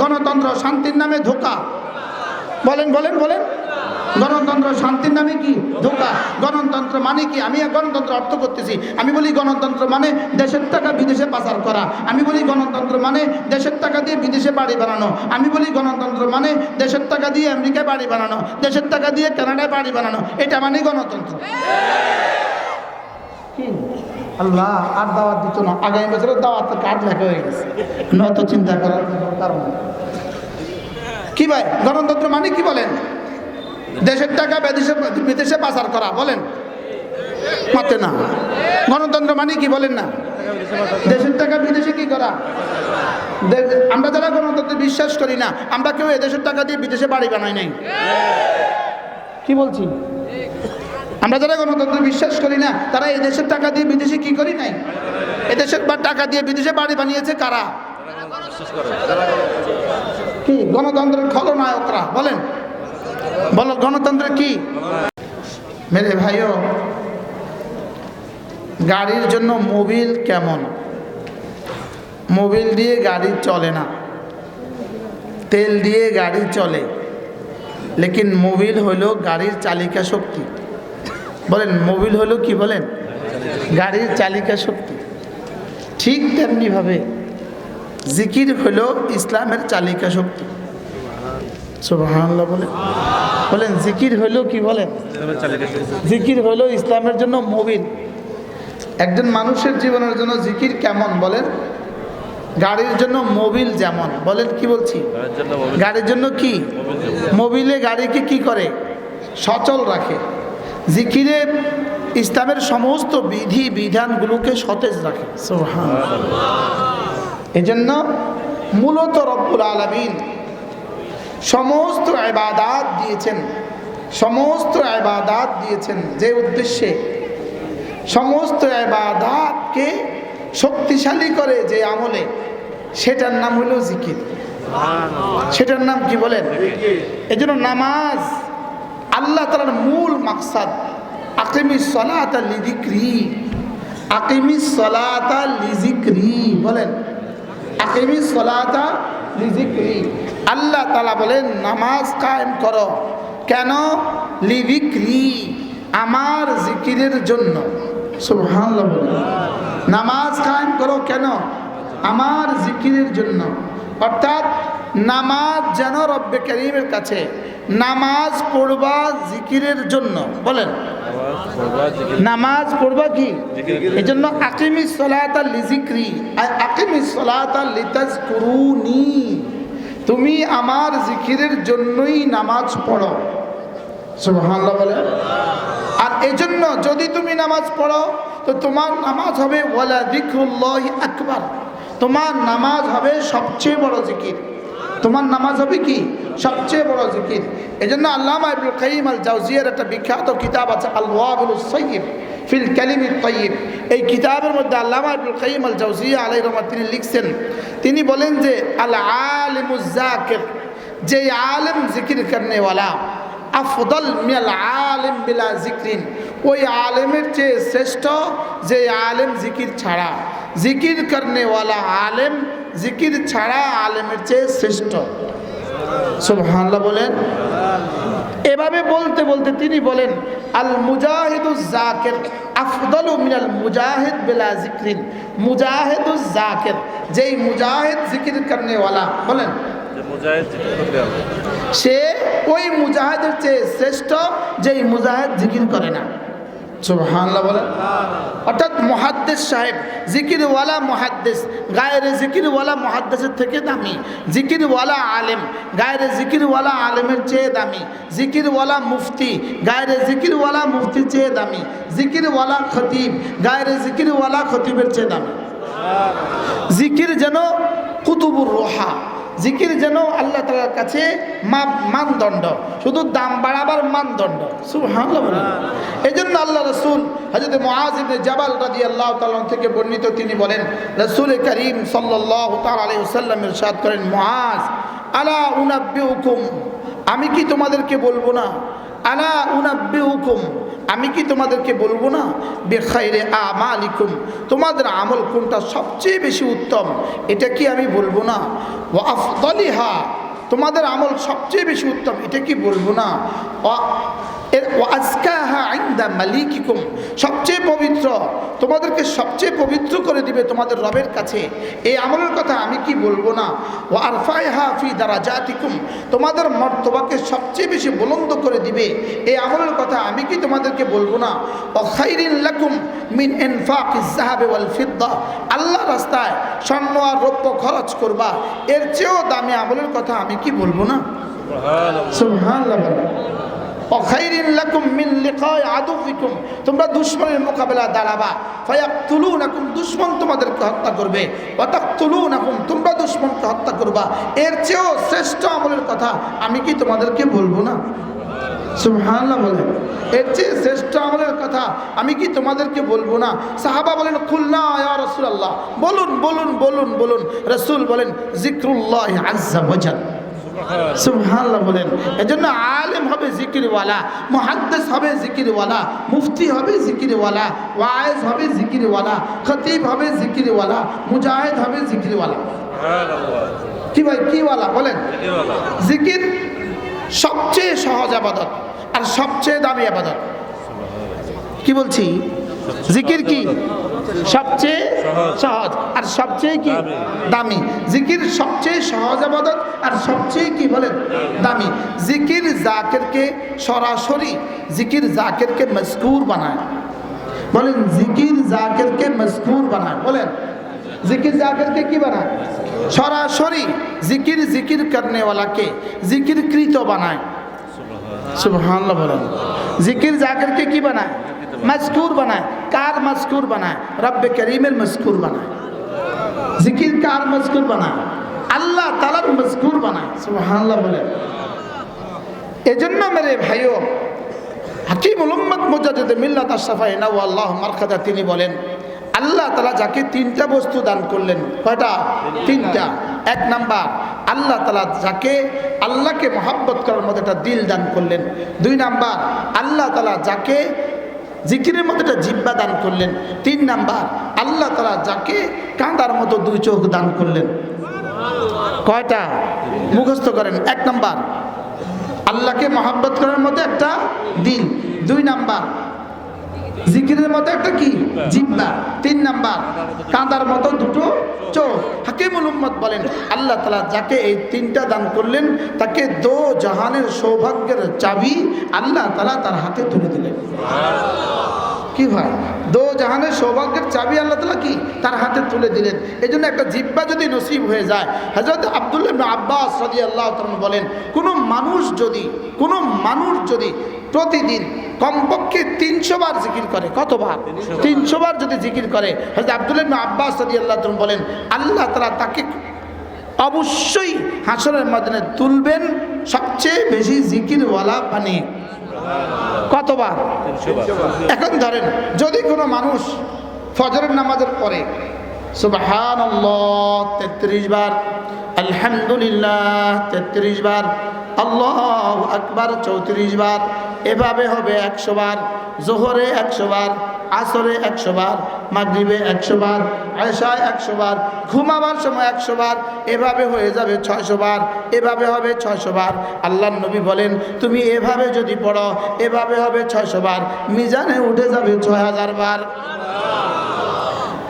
গণতন্ত্র শান্তির নামে ধোকা। বলেন বলেন বলেন। গণতন্ত্র শান্তির নামে কি ধোকা? গণতন্ত্র মানে কি? আমি গণতন্ত্র অর্থ করতেছি। আমি বলি গণতন্ত্র মানে দেশের টাকা বিদেশে পাচার করা। আমি বলি গণতন্ত্র মানে দেশের টাকা দিয়ে বিদেশে বাড়ি বানানো। আমি বলি গণতন্ত্র মানে দেশের টাকা দিয়ে আমেরিকায় বাড়ি বানানো। দেশের টাকা দিয়ে কানাডায় বাড়ি বানানো। এটা মানে গণতন্ত্র। কি আল্লাহ আর দাওয়াত দিত না। আগামী বছরের দাওয়াত কার্ড লেখা হয়ে গেছে। নত চিন্তা করার কারণ। কি ভাই, গণতন্ত্র মানে কি বলেন? দেশের টাকা বিদেশে বিদেশে পাচার করা, বলেন। মাতে না। গণতন্ত্র মানে কি বলেন না? দেশের টাকা বিদেশে কি করা? আমরা যারা গণতন্ত্রে বিশ্বাস করি না, আমরা কেউ এদেশের টাকা দিয়ে বিদেশে বাড়ি বানাই নাই। কি বলছি আমরা যারা গণতন্ত্রে বিশ্বাস করি না, তারা এই দেশের টাকা দিয়ে বিদেশে কি করি নাই? এদেশের বা টাকা দিয়ে বিদেশে বাড়ি বানিয়েছে কারা? কি, গণতন্ত্রের খলনায়করা? বলেন। বলো, গণতন্ত্র কি? মেরে ভাইও, গাড়ির জন্য মোবিল কেমন? মোবিল দিয়ে গাড়ি চলে না। তেল দিয়ে গাড়ি চলে। লেকিন মোবিল হলো গাড়ির চালিকা শক্তি। বলেন মোবিল হলো কি বলেন? গাড়ির চালিকা শক্তি। ঠিক তেমনিভাবে জিকির হলো ইসলামের চালিকা শক্তি। সুবহানাল্লাহ বলেন। বলেন জিকির হলো কি বলেন? জিকির হলো ইসলামের জন্য মোবিল। একজন মানুষের জীবনের জন্য জিকির কেমন বলেন? গাড়ির জন্য মোবিল যেমন। বলেন কি বলছি? গাড়ির জন্য কি? মোবিলে গাড়িকে কি করে? সচল রাখে। জিকিরে ইসলামের সমস্ত বিধি বিধানগুলোকে সতেজ রাখে। এই জন্য মূলত রব্বুল আলমিন সমস্ত আবাদাত দিয়েছেন সমস্ত আবাদাত দিয়েছেন যে উদ্দেশ্যে সমস্ত আবাদাতকে শক্তিশালী করে যে আমলে সেটার নাম হলো জিকির। সেটার নাম কি বলেন? এই নামাজ আল্লাহ তালার মূল মাকসাদ, আকিমি সলাতা লিজিক্রি আকিমি সলাতা লিজিক্রি বলেন। আকিমি সলাতা লিজিক্রি আল্লাহ তালা বলেন, নামাজ কায়েম করো। কেন? লিজিক্রি আমার জিকিরের জন্য। নামাজ কায়েম করো কেন? আমার জিকিরের জন্য। অর্থাৎ নামাজ যেন রব্বে করিমের কাছে, নামাজ পড়বা জিকিরের জন্য। বলেন। নামাজ পড়বা কি? এই জন্য আকিমি সলাতা লিজিক্রি আকিমি সলাতা লিতাজ কুরুনি তুমি আমার জিকিরের জন্যই নামাজ পড়ো। সুবহানাল্লাহ বলেন। আর এই জন্য যদি তুমি নামাজ পড়ো, তো তোমার নামাজ হবে ওয়ালা দিকরুল্লাহ আকবার। তোমার নামাজ হবে সবচেয়ে বড় জিকির। তোমার নামাজ হবে কি? সবচেয়ে বড় জিকির। এই জন্য আল্লামা ইবুল কাইম আল জাউজিয়ার একটা বিখ্যাত কিতাব আছে আল ওয়াবুল সৈয়ব ফিল কালিম তৈব এই কিতাবের মধ্যে আল্লামা ইবুল কাইম আল জাউজিয়া আলাই রহমান তিনি লিখছেন, তিনি বলেন যে আল আলিমুজাকির যে আলেম জিকির করনেওয়ালা, আফদল মিয়াল আলেম বিলা জিক্রিন। ওই আলেমের চেয়ে শ্রেষ্ঠ যে আলেম জিকির ছাড়া। জিকির করনেওয়ালা আলেম জিকির ছাড়া আলেমের চেয়ে শ্রেষ্ঠ। সুবহানাল্লাহ বলেন। এভাবে বলতে বলতে তিনি বলেন আল মুজাহিদুজ জাকির আফদলু মিনাল মুজাহিদ বিলা জিক্রিন। মুজাহিদুজ জাকির যেই মুজাহিদ জিকির করনেওয়ালা বলেন। সে ওই মুজাহিদের চেয়ে শ্রেষ্ঠ যেই মুজাহিদ জিকির করে না। মহাদ্দেশ সাহেব, জিকিরওয়ালা জিকিরওয়ালা থেকে দামি। জিকিরওয়ালা আলেম জিকিরওয়ালা আলেমের জিকিরওয়ালা মুফতি জিকিরওয়ালা চেয়ে দামি। জিকিরওয়ালা খতিব জিকিরওয়ালা খতিবের চেয়ে দামি। জিকির যেন কুতুবুর রোহা জিকির যেন আল্লাহ তালার কাছে মানদণ্ড, শুধু দাম বাড়াবার মানদণ্ড। এই জন্য আল্লাহ রসুল হজরত মহাজিব জাবাল রাজি আল্লাহ তালন থেকে বর্ণিত তিনি বলেন, রসুল করিম সাল্লাহ তাল আলী সাল্লাম ইরশাদ করেন মহাজ আলা উনাব্বি হুকুম আমি কি তোমাদেরকে বলব না? আলা উনাব্বি হুকুম আমি কি তোমাদেরকে বলব না? বেখাইরে আমালিকুম। তোমাদের আমল কোনটা সবচেয়ে বেশি উত্তম? এটা কি আমি বলব না? ও আফদলিহা। তোমাদের আমল সবচেয়ে বেশি উত্তম, এটা কি বলব না? ও- আইন্দা মালিকিকুম সবচেয়ে পবিত্র তোমাদেরকে সবচেয়ে পবিত্র করে দিবে তোমাদের রবের কাছে। এই আমলের কথা আমি কি বলব না? ও আরফায়হা ফি দ্বারা জাতিকুম তোমাদের মর্তবাকে সবচেয়ে বেশি বুলন্দ করে দিবে। এই আমলের কথা আমি কি তোমাদেরকে বলব না? ও খাইরিন লাকুম মিন এনফাক জাহাবে ওয়াল ফিদ্দা আল্লাহ রাস্তায় স্বর্ণ আর রৌপ্য খরচ করবা। এর চেয়েও দামি আমলের কথা আমি কি বলব না? সুবহানাল্লাহ। তোমরা দুশমনের মোকাবেলা দাঁড়াবা। ফায়াকতুলুনাকুম, দুশমন তোমাদেরকে হত্যা করবে। ওয়াতাকতুলুনাকুম, তোমরা দুশমনকে হত্যা করবা। এর চেয়েও শ্রেষ্ঠ আমলের কথা আমি কি তোমাদেরকে বলব না? সুবহানাল্লাহ বলেন। এর চেয়ে শ্রেষ্ঠ আমলের কথা আমি কি তোমাদেরকে বলব না? সাহাবা বলেন, খুলনা ইয়া রাসূলুল্লাহ। বলুন বলুন বলুন বলুন। রসুল বলেন জিক্রুল্লাহ আজ্জা ওয়াজাল। সুবহানাল্লাহ বলেন। এজন্য আলেম হবে জিকিরওয়ালা মুহাদ্দিস হবে জিকিরওয়ালা মুফতি হবে জিকিরওয়ালা ওয়াইজ হবে জিকিরওয়ালা খতিব হবে জিকিরওয়ালা মুজাহিদ হবে জিকিরওয়ালা। কি ভাই কিওয়ালা বলেন। জিকির সবচেয়ে সহজ আবাদত আর সবচেয়ে দামি আবাদত। কি বলছি? জিকির কি? সবচেয়ে সহজ। আর সবচেয়ে কি? দামি। জিকির সবচেয়ে সহজ আবাদত আর সবচেয়ে কি বলেন? দামি। জিকির জাকেরকে সরাসরি জিকির জাকেরকে মজকুর বানায়। বলেন জিকির জাকেরকে মজকুর বানায়। বলেন জিকির জাকেরকে কি বানায়? সরাসরি জিকির জিকির করনে ওয়ালাকে জিকির কৃত বানায়। সুবহানাল্লাহ বলেন। জিকির জাকিরকে কি বানায়? মজকুর বানায়, কার মজকুর বানায়? রব্বে করিমের মজকুর বানায়। জিকির কার মজকুর বানায়? আল্লাহ তালার মজকুর বানায়। সুবহানাল্লাহ বলেন এজন্য মেরে ভাইও, হাকিম উলম্মদ মুজাদ্দিদ মিল্লাত আশরাফাই আল্লাহ মারকাদা তিনি বলেন, আল্লাহ তালা যাকে তিনটা বস্তু দান করলেন, কয়টা? তিনটা। এক নাম্বার, আল্লাহ তালা যাকে, আল্লাহকে মহাব্বত করার মতো একটা দিল দান করলেন। দুই নাম্বার, আল্লাহ তালা যাকে জিকিরের মধ্যে একটা জিব্বা দান করলেন। তিন নাম্বার, আল্লাহ তালা যাকে কাঁদার মতো দুই চোখ দান করলেন। কয়টা? মুখস্থ করেন। এক নাম্বার, আল্লাহকে মহাব্বত করার মতো একটা দিন। দুই নাম্বার জিকিরের মতো একটা কি? জিব্বা তিন নাম্বার কাঁদার মতো দুটো চোখ। হাকিমুল উম্মত বলেন আল্লাহ তালা যাকে এই তিনটা দান করলেন তাকে দো জাহানের সৌভাগ্যের চাবি আল্লাহ তালা তার হাতে তুলে দিলেন। কি ভাই? দো জাহানের সৌভাগ্যের চাবি আল্লাহ তালা কি? তার হাতে তুলে দিলেন। এই জন্য একটা জিব্বা যদি নসিব হয়ে যায় হজরত আবদুল্লাহ আব্বাস রাজি আল্লাহ বলেন, কোনো মানুষ যদি, কোনো মানুষ যদি প্রতিদিন কমপক্ষে তিনশো বার জিকির করে কতবার তিনশো বার যদি জিকির করে হজরত আবদুল্লাহ আব্বাস রাজি আল্লাহ বলেন, আল্লাহ তালা তাকে অবশ্যই হাসরের মাধ্যমে তুলবেন সবচেয়ে বেশি জিকিরওয়ালা বানিয়ে। কতবার? এখন ধরেন যদি কোনো মানুষ ফজরের নামাজের পরে সুবাহান তেত্রিশ বার আলহামদুলিল্লাহ তেত্রিশ বার আল্লাহ আকবার চৌত্রিশ বার এভাবে হবে একশো বার, জোহরে একশো বার, আসরে একশো বার, মাগরিবে একশো বার, আয়সায় একশো বার, ঘুমাবার সময় একশো বার, এভাবে হয়ে যাবে ছয়শো বার, এভাবে হবে ছয়শো বার। আল্লাহ নবী বলেন, তুমি এভাবে যদি পড়ো, এভাবে হবে ছয়শো বার, মিজানে উঠে যাবে ছয় হাজার বার।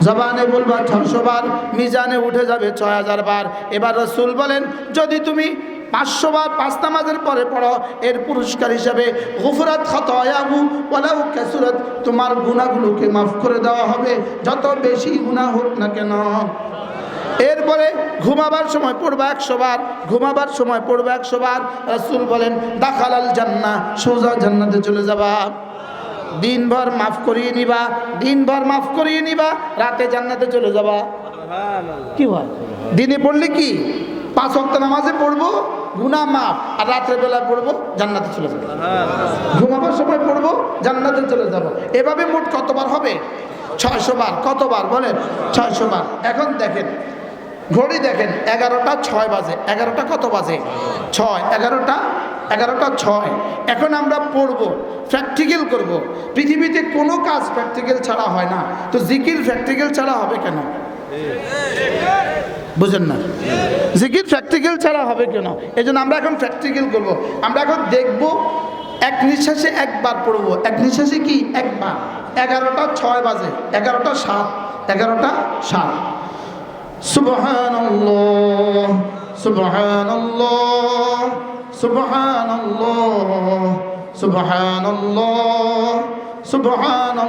জবানে বলবা ছশো বার, মিজানে উঠে যাবে ছয় হাজার বার। এবার রসুল বলেন, যদি তুমি পাঁচশো বার পাঁচ নামাজের পরে পড়ো এর পুরস্কার হিসাবে গুফরাত খতয়াবু ওয়ালাউ কাসুরাত তোমার গুনাহগুলোকে মাফ করে দেওয়া হবে। যত বেশি গুনাহ হোক না কেন। এরপরে ঘুমাবার সময় পড়বা একশো বার ঘুমাবার সময় পড়বা একশো বার রাসূল বলেন দাখালাল জান্নাহ সোজা জান্নাতে চলে যাবা। দিনভর মাফ করিয়ে নিবা দিনভর মাফ করিয়ে নিবা রাতে জান্নাতে চলে যাবা। কি হয়? দিনে পড়লে কি? পাঁচ অক্ট নামাজে পড়ব? গুনা মাফ। আর রাত্রে বেলায় পড়ব জান্নাতে চলে যাব। ঘুমাবার সময় পড়ব জান্নাতে চলে যাব। এভাবে মোট কতবার হবে? ছয়শো বার। কতবার? বলেন ছয়শো বার। এখন দেখেন ঘড়ি দেখেন এগারোটা ছয় বাজে। এগারোটা কত বাজে? ছয়। এগারোটা এগারোটা ছয়। এখন আমরা পড়ব প্র্যাকটিক্যাল করব। পৃথিবীতে কোনো কাজ প্র্যাকটিক্যাল ছাড়া হয় না। তো জিকির প্র্যাকটিক্যাল ছাড়া হবে কেন? বুঝেন না? জিকির প্র্যাকটিক্যাল ছাড়া হবে কেন? এই জন্য আমরা এখন প্র্যাকটিক্যাল করব। আমরা এখন দেখব, এক নিঃশ্বাসে একবার পড়ব। এক নিঃশ্বাসে কি? একবার। এগারোটা ছয় বাজে। এগারোটা সাত। এগারোটা সাত। সুবহান সুবহান সুবহান সুবহান সুবহান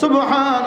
সুবহান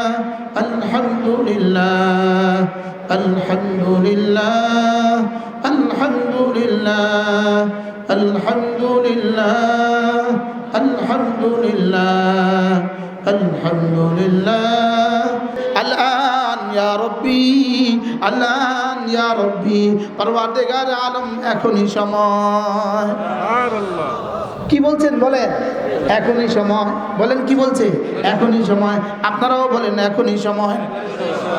আলহামদুলিল্লাহ আলহামদুলিল্লাহ আলহামদুলিল্লাহ আলহামদুলিল্লাহ আলহামদুলিল্লাহ আলহামদুলিল্লাহ আল্লাহ ইয়া রব্বি, আল্লাহ ইয়া রব্বি পরওয়ারদিগার আলম এখনই সময়। সুবহানাল্লাহ। কি বলছেন বলেন? এখনই সময়। বলেন, কি বলছে? এখনই সময়। আপনারাও বলেন, এখনই সময়।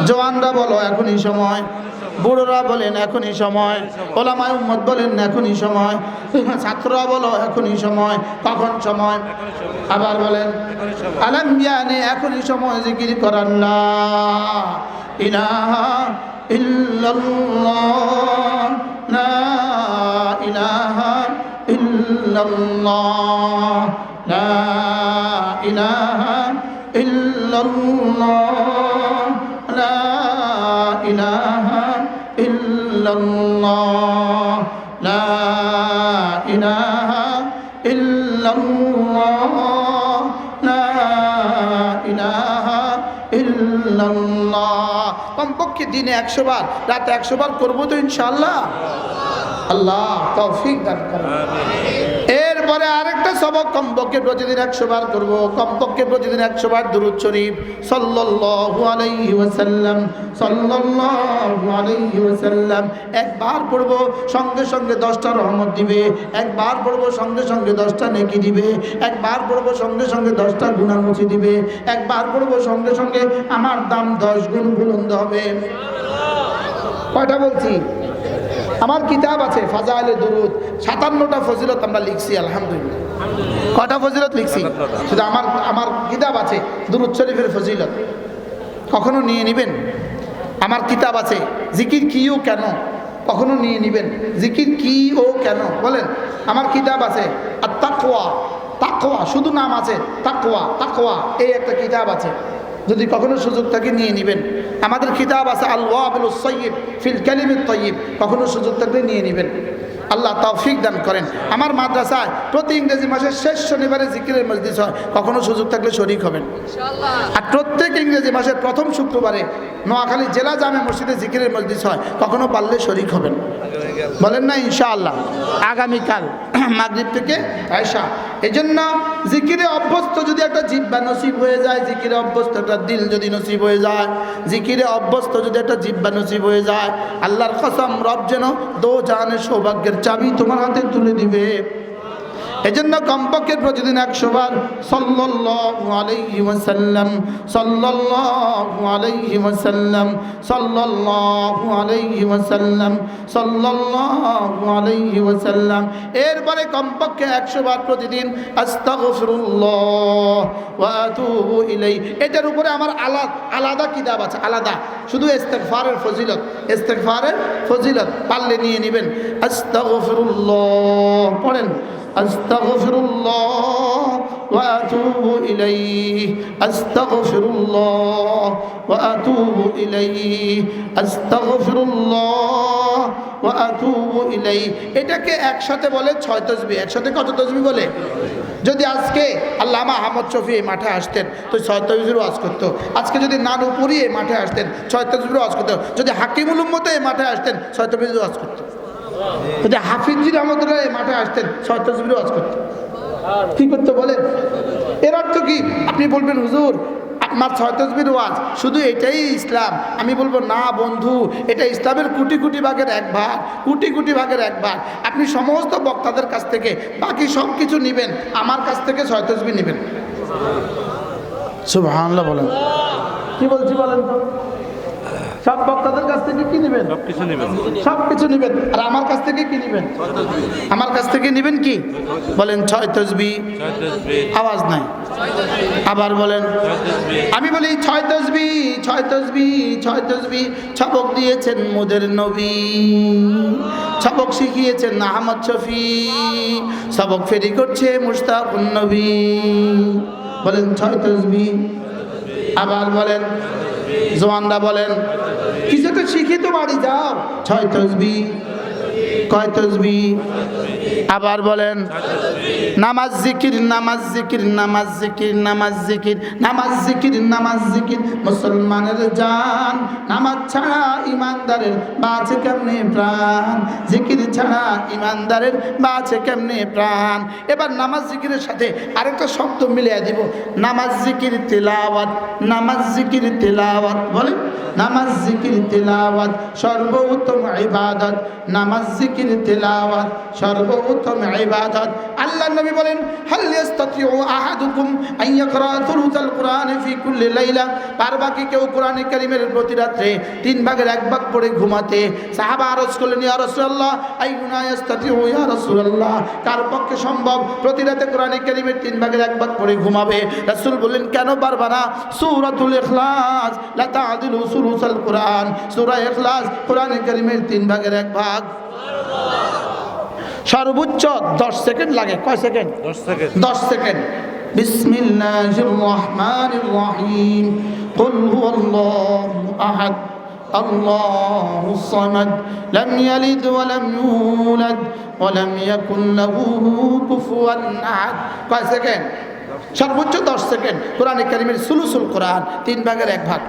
জওয়ানরা বলো, এখনই সময়। বুড়োরা বলেন, এখনই সময়। ওলামায় উম্মত বলেন, এখনই সময়। ছাত্ররা বলো, এখনই সময়। কখন সময়? আবার বলেন, আলম জ্ঞানে এখনই সময় জিকির করার না। ইলাহা ইল্লাল্লাহ লা ইলাহা إلا الله لا إله إلا الله لا إله إلا الله لا إله إلا الله لا إله إلا الله কমপক্ষে দিনে একশো বার রাতে একশো বার করব তো ইনশাল্লাহ আল্লাহ তৌফিক দান করেন এরপরে আরেকটা সবক, কমপক্ষে প্রতিদিন একশো বার করব, কমপক্ষে প্রতিদিন একশো বার দুরুদ শরীফ। সাল্লাল্লাহু আলাইহি ওয়াসাল্লাম, সাল্লাল্লাহু আলাইহি ওয়াসাল্লাম। একবার পড়ব, সঙ্গে সঙ্গে দশটা রহমত দিবে। একবার পড়ব, সঙ্গে সঙ্গে দশটা নেকি দিবে। একবার পড়ব, সঙ্গে সঙ্গে দশটা গুণামুচি দিবে। একবার পড়ব, সঙ্গে সঙ্গে আমার দাম দশ গুণ বুলন্দ হবে। কয়টা বলছি? আমার কিতাব আছে ফাজা ফাজাইলে দুরুদ সাতান্নটা ফজিলত আমরা লিখছি আলহামদুলিল্লাহ। কটা ফজিলত লিখছি? শুধু আমার আমার কিতাব আছে দুরুদ শরীফের ফজিলত। কখনো নিয়ে নেবেন? আমার কিতাব আছে জিকির কি ও কেন? কখনো নিয়ে নেবেন? জিকির কি ও কেন? বলেন। আমার কিতাব আছে আর তাকোয়া তাকোয়া শুধু নাম আছে তাকোয়া তাকোয়া এই একটা কিতাব আছে। যদি কখনো সুযোগ থাকে নিয়ে নেবেন। আমাদের কিতাব আছে আল ওয়াবিল সৈয়দ ফিল কালিমিত তৈয়ব। কখনো সুযোগ থাকলে নিয়ে নেবেন। আল্লাহ তৌফিক দান করেন। আমার মাদ্রাসায় প্রতি ইংরেজি মাসের শেষ শনিবারে জিকিরের মসজিদ হয়। কখনো সুযোগ থাকলে শরিক হবেন। আর প্রত্যেক ইংরেজি মাসের প্রথম শুক্রবারে নোয়াখালী জেলা জামে মসজিদে জিকিরের মসজিদ হয়। কখনো পারলে শরিক হবেন। বলেন না ইনশাআল্লাহ। আগামীকাল মাগরিব থেকে আয়সা এই জন্য জিকিরে যদি একটা জিব্বা নসিব হয়ে যায়, জিকিরে অভ্যস্ত একটা দিল যদি নসিব হয়ে যায়, জিকিরে অভ্যস্ত যদি একটা জিব্বা নসিব হয়ে যায়, আল্লাহর কসম রব যেন দো জাহানের সৌভাগ্যের চাবি তোমার হাতে তুলে দিবে। এজন্য কমপক্ষে প্রতিদিন একশো বার সাল্লাল্লাহু আলাইহি ওয়াসাল্লাম, সাল্লাল্লাহু আলাইহি ওয়াসাল্লাম, সাল্লাল্লাহু আলাইহি ওয়াসাল্লাম, সাল্লাল্লাহু আলাইহি ওয়াসাল্লাম। এরপরে কমপক্ষে একশো বার প্রতিদিন আস্তাগফিরুল্লাহ ওয়া আতুবু ইলাই এটার উপরে আমার আলাদা আলাদা কিতাব আছে, আলাদা। শুধু ইস্তেগফারের ফজিলত ইস্তেগফারের ফজিলত পারলে নিয়ে নেবেন। আস্তাগফিরুল্লাহ, পড়েন। أستغفر الله وأتوب إليه أستغفر الله وأتوب إليه أستغفر الله وأتوب إليه এটাকে একসাথে বলে ছয় তসবি একসাথে কত তসবি বলে যদি আজকে আল্লামা আহমদ শফি এই মাঠে আসতেন তো ছয় তসবির ওয়াজ করতো আজকে যদি নানুপুরি এই মাঠে আসতেন ছয় তসবির ওয়াজ করতো যদি হাকিমুল উম্মতে এই মাঠে আসতেন ছয় তসবির ওয়াজ করতো যদি হাফিজি রহমতুল্লাহ মাঠে আসতেন ছয় ওয়াজ করতো। কি করতে বলেন? এর অর্থ কি? আপনি বলবেন, হুজুর, আমার ছয় ওয়াজ শুধু এটাই ইসলাম। আমি বলব, না বন্ধু, এটা ইসলামের কোটি কোটি ভাগের এক ভাগ, কোটি কোটি ভাগের এক ভাগ। আপনি সমস্ত বক্তাদের কাছ থেকে বাকি সব কিছু নেবেন। আমার কাছ থেকে ছয় নেবেন। সুবহানাল্লাহ বলেন। কি বলছি বলেন? তো সব বক্তাদের কাছ থেকে কি নেবেন? সব কিছু নেবেন। আর আমার কাছ থেকে কি নেবেন? আমার কাছ থেকে নেবেন কি? বলেন ছয় তসবি। আওয়াজ নাই। আবার বলেন আমি বলি ছয় তসবি ছয় তসবি ছয় তসবি। ছবক দিয়েছেন মোদের নবী। ছবক শিখিয়েছেন আহমদ শফি। সবক ফেরি করছে মুস্তাকুন নবী। বলেন ছয় তসবি। আবার বলেন জোয়ানরা বলেন কিছু তো শিখিত তো বাড়ি যাও। ছয় তসবি। কয় তসবি? আবার বলেন, নামাজ জিকির নামাজ জিকির নামাজ জিকির নামাজ জিকির নামাজ জিকির নামাজ জিকির। মুসলমানের জান, নামাজ ছাড়া ইমানদারের বাঁচে কেমনে প্রাণ? জিকির ছাড়া ইমানদারের বাঁচে কেমনে প্রাণ? এবার নামাজ জিকিরের সাথে আরেকটা শব্দ মিলিয়ে দিব। নামাজ জিকির, তেলাওয়াত, নামাজ জিকির, তেলাওয়াত। বলেন, নামাজ জিকির, তেলাওয়াত, সর্বোত্তম ইবাদত। নামাজ জিকির, তেলাওয়াত সর্বোত্তম ইবাদত। আল্লাহ নবী বলেন, হাল ইয়াস্তাতিউ আহাদুকুম আন ইয়াকরা থুলুসাল কুরআন ফি কুল্লি লাইলা? পারবা কি কেউ কোরআনে কারীমের প্রতি রাত্রে তিন ভাগের এক ভাগ পড়ে ঘুমাতে সাহাবা আরজ করলেন, ইয়া রাসূলুল্লাহ, আইয়ুনা ইয়াস্তাতিউ ইয়া রাসূলুল্লাহ? কার পক্ষে সম্ভব? প্রতি রাতে কোরআনে কারীমের তিন ভাগের এক ভাগ পড়ে ঘুমাবে। রাসূল বললেন, কেন পারবা না? সূরাতুল ইখলাস, লা তা'দিলু সুলুসাল কুরআন। সূরা ইখলাস কোরআনে কারীমের তিন ভাগের এক ভাগ। সর্বোচ্চ দশ সেকেন্ড লাগে কয় সেকেন্ড দশ সেকেন্ড দশ সেকেন্ড বিসমিল্লাহির রহমানির রহিম قل هو الله أحد الله الصمد لم يلد ولم يولد ولم يكن له كفوا أحد কয় সেকেন্ড সর্বোচ্চ দশ সেকেন্ড কোরআনে কারিমের সুলুসুল কোরআন তিন ভাগের এক ভাগ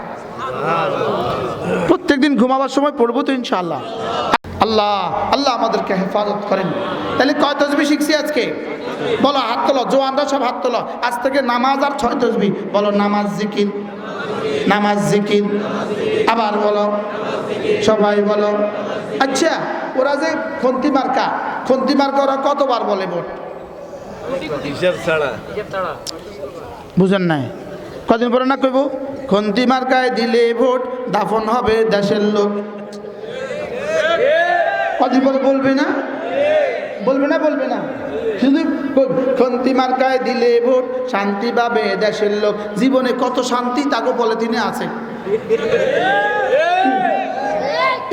প্রত্যেকদিন ঘুমাবার সময় পড়বো তো ইনশাআল্লাহ আল্লাহ আল্লাহ আমাদেরকে হেফাজত করেন। তাহলে কয় তসবি শিখছি আজকে? বলো হাত তোলো জোয়ানরা সব হাত তোলো। আজ থেকে নামাজ আর ছয় তসবি। বলো নামাজ জিকির নামাজ জিকির। আবার বলো সবাই বলো। আচ্ছা ওরা যে খন্তি মার্কা খন্তি মার্কা ওরা কতবার বলে ভোট? ছাড়া। বুঝেন নাই? কদিন পরে না কইব? খন্তি মার্কায় দিলে ভোট দাফন হবে দেশের লোক। কদিন বলবে না? বলবে না বলবে না। শুধু খন্তি মার্কায় দিলে ভোট, শান্তি পাবে দেশের লোক। জীবনে কত শান্তি, তাকে বলে তিনি আছে।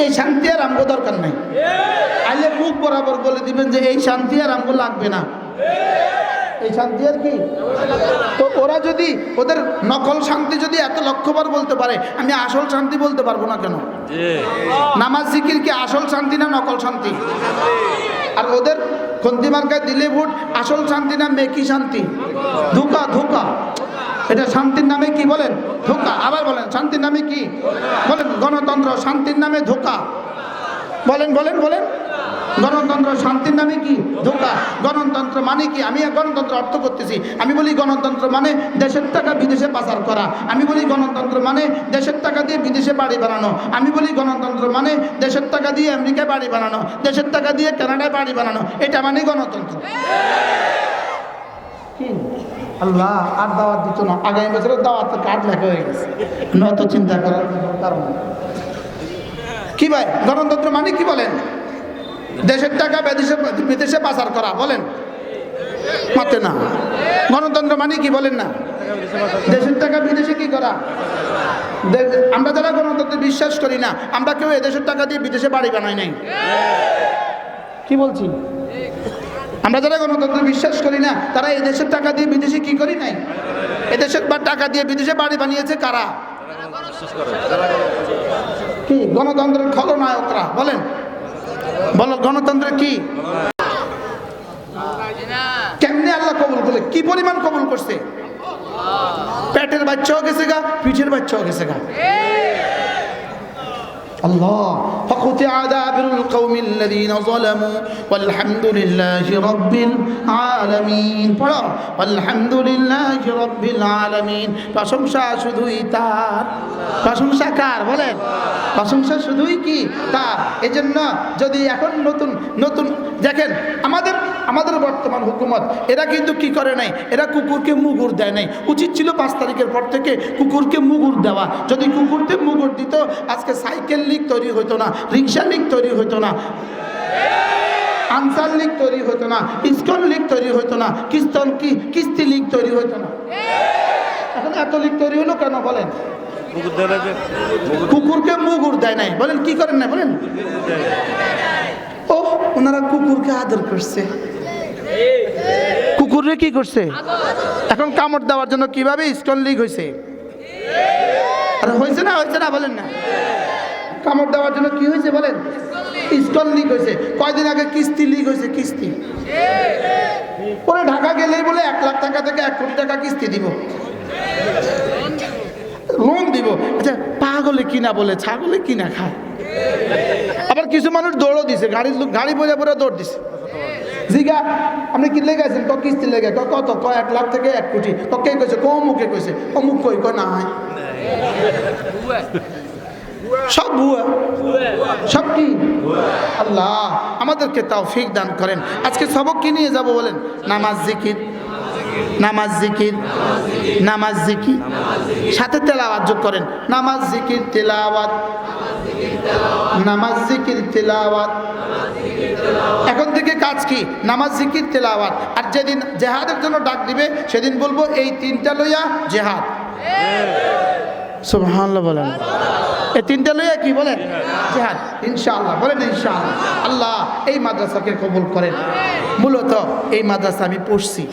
এই শান্তি আর আমগো দরকার নাই। আইলে মুখ বরাবর বলে দিবেন যে এই শান্তি আর আমগো লাগবে না। এই শান্তি আর কি? তো ওরা যদি ওদের নকল শান্তি যদি এত লক্ষবার বলতে পারে আমি আসল শান্তি বলতে পারব না কেন? নামাজ জিকির কি আসল শান্তি না নকল শান্তি? আর ওদের খন্তি মার্কায় দিলে ভোট আসল শান্তি না মেকি শান্তি? ধোকা ধোকা। এটা শান্তির নামে কি বলেন? ধোকা। আবার বলেন শান্তির নামে কি? বলেন গণতন্ত্র শান্তির নামে ধোকা। বলেন বলেন বলেন। গণতন্ত্র শান্তির নামে কি? ধোকা। গণতন্ত্র মানে কি? আমি গণতন্ত্র অর্থ করতেছি। আমি বলি গণতন্ত্র মানে দেশের টাকা বিদেশে পাচার করা। আমি বলি গণতন্ত্র মানে দেশের টাকা দিয়ে বিদেশে বাড়ি বানানো। আমি বলি গণতন্ত্র মানে দেশের টাকা দিয়ে আমেরিকায় বাড়ি বানানো। দেশের টাকা দিয়ে কানাডায় বাড়ি বানানো। এটা মানে গণতন্ত্র। আল্লাহ আর দাওয়াত দিত না। আগামী বছরের দাওয়াত কার্ড লেখা হয়ে গেছে। নত চিন্তা করার কারণ কি ভাই? গণতন্ত্র মানে কি বলেন? দেশের টাকা বিদেশে বিদেশে পাচার করা বলেন। মাতে না। গণতন্ত্র মানে কি বলেন না। দেশের টাকা বিদেশে কি করা? দে- আমরা যারা গণতন্ত্রে বিশ্বাস করি না আমরা কেউ এদেশের টাকা দিয়ে বিদেশে বাড়ি বানাই নাই। কি বলছি আমরা যারা গণতন্ত্রে বিশ্বাস করি না তারা এদেশের টাকা দিয়ে বিদেশে কি করি নাই? এদেশের বা টাকা দিয়ে বিদেশে বাড়ি বানিয়েছে কারা? কি? গণতন্ত্রের খলনায়করা বলেন। বলো গণতন্ত্রের কি কেমনে আল্লাহ কবুল করলে কি পরিমাণ কবুল করছে পেটের বাচ্চাও গেছে গা পিঠের বাচ্চাও গেছে গা الله فقطع دابر القوم الذين ظلموا والحمد لله رب العالمين পড়ো والحمد لله رب العالمين প্রশংসা শুধুই তার প্রশংসা কার বলেন? প্রশংসা শুধুই কি তার এজন্য যদি এখন নতুন নতুন, দেখেন, আমাদের আমাদের বর্তমান হুকুমত, এরা কিন্তু কি করে নাই? এরা কুকুরকে মুগুর দেয় নাই। উচিত ছিল পাঁচ তারিখের পর থেকে কুকুরকে মুগুর দেওয়া। যদি কুকুরকে মুগুর দিত, আজকে সাইকেল লিগ তৈরি হতো না, রিক্সা লিগ তৈরি হতো না, আনসার লিগ তৈরি হতো না, ইস্কন লিগ তৈরি হতো না, কিস্তন কি, কিস্তি লিগ তৈরি হতো না। এখন এত লিগ তৈরি হলো কেন বলেন? কুকুরকে মুগুর দেয় নাই। বলেন, কি করেন না বলেন। ও ওনারা কুকুরকে আদর করছে। কুকুরে কি করছে? এখন কামড় দেওয়ার জন্য কীভাবে স্টোন লিক হয়েছে আর হয়েছে না হয়েছে না, বলেন না। কামড় দেওয়ার জন্য কি হয়েছে বলেন? স্টোন লিক হয়েছে কয়দিন আগে কিস্তি লিক হয়েছে কিস্তি। পরে ঢাকা গেলেই বলে এক লাখ টাকা থেকে এক কোটি টাকা কিস্তি দিব। পাগলে কিনা বলে, ছাগলে কিনা খায়। আবার কিছু মানুষ দৌড়ও দিছে গাড়ি গাড়ি বোঝা পরে দৌড় দিছে। জিগা, আপনি কি লেগেছেন ক কিস্তি লেগে? ক কত? ক এক লাখ থেকে এক কোটি? ক কে কইছে? ক মুখে কইছে? অমুক কই? ক না সব ভুয়া। সব কি? আল্লাহ আমাদেরকে তাও ফিক দান করেন। আজকে সবক কি নিয়ে যাব বলেন? নামাজ, জিকির। নামাজ জিকির নামাজ জিকির। সাথে তেলাওয়াত যোগ করেন। নামাজ জিকির, তেলাওয়াত। নামাজ জিকির, তেলাওয়াত। এখন থেকে কাজ কি? নামাজ জিকির, তেলাওয়াত। আর যেদিন জেহাদের জন্য ডাক দিবে, সেদিন বলব, এই তিনটা লইয়া জেহাদ। সুবহানাল্লাহ বলেন। এই তিনটা লইয়া কি বলেন? জেহাদ। ইনশাআল্লাহ। বলেন, ইনশাআল্লাহ। আল্লাহ, এই মাদ্রাসাকে কবুল করেন। মূলত এই মাদ্রাসা আমি পড়ছি।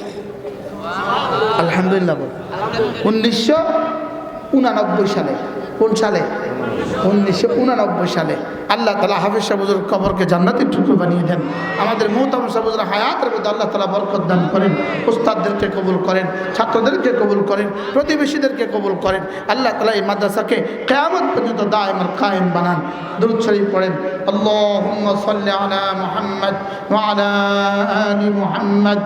আলহামদুলিল্লাহ বল। উনিশশো উনানব্বই সালে, কোন সালে? উনিশশো উনানব্বই সালে। আল্লাহ তালা হাফিজ সাবুজুর কবরকে জান্নাতের টুকরো বানিয়ে দেন। আমাদের মহতাম সাবুজুর হায়াতের মধ্যে আল্লাহ তালা বরকত দান করেন, উস্তাদদেরকে কবুল করেন, ছাত্রদেরকে কবুল করেন, প্রতিবেশীদেরকে কবুল করেন। আল্লাহ তালা এই মাদ্রাসাকে কেয়ামত পর্যন্ত দায়ম আর কায়েম বানান। শরীফ পড়েন আল্লাহ মুহাম্মদ মুহাম্মদ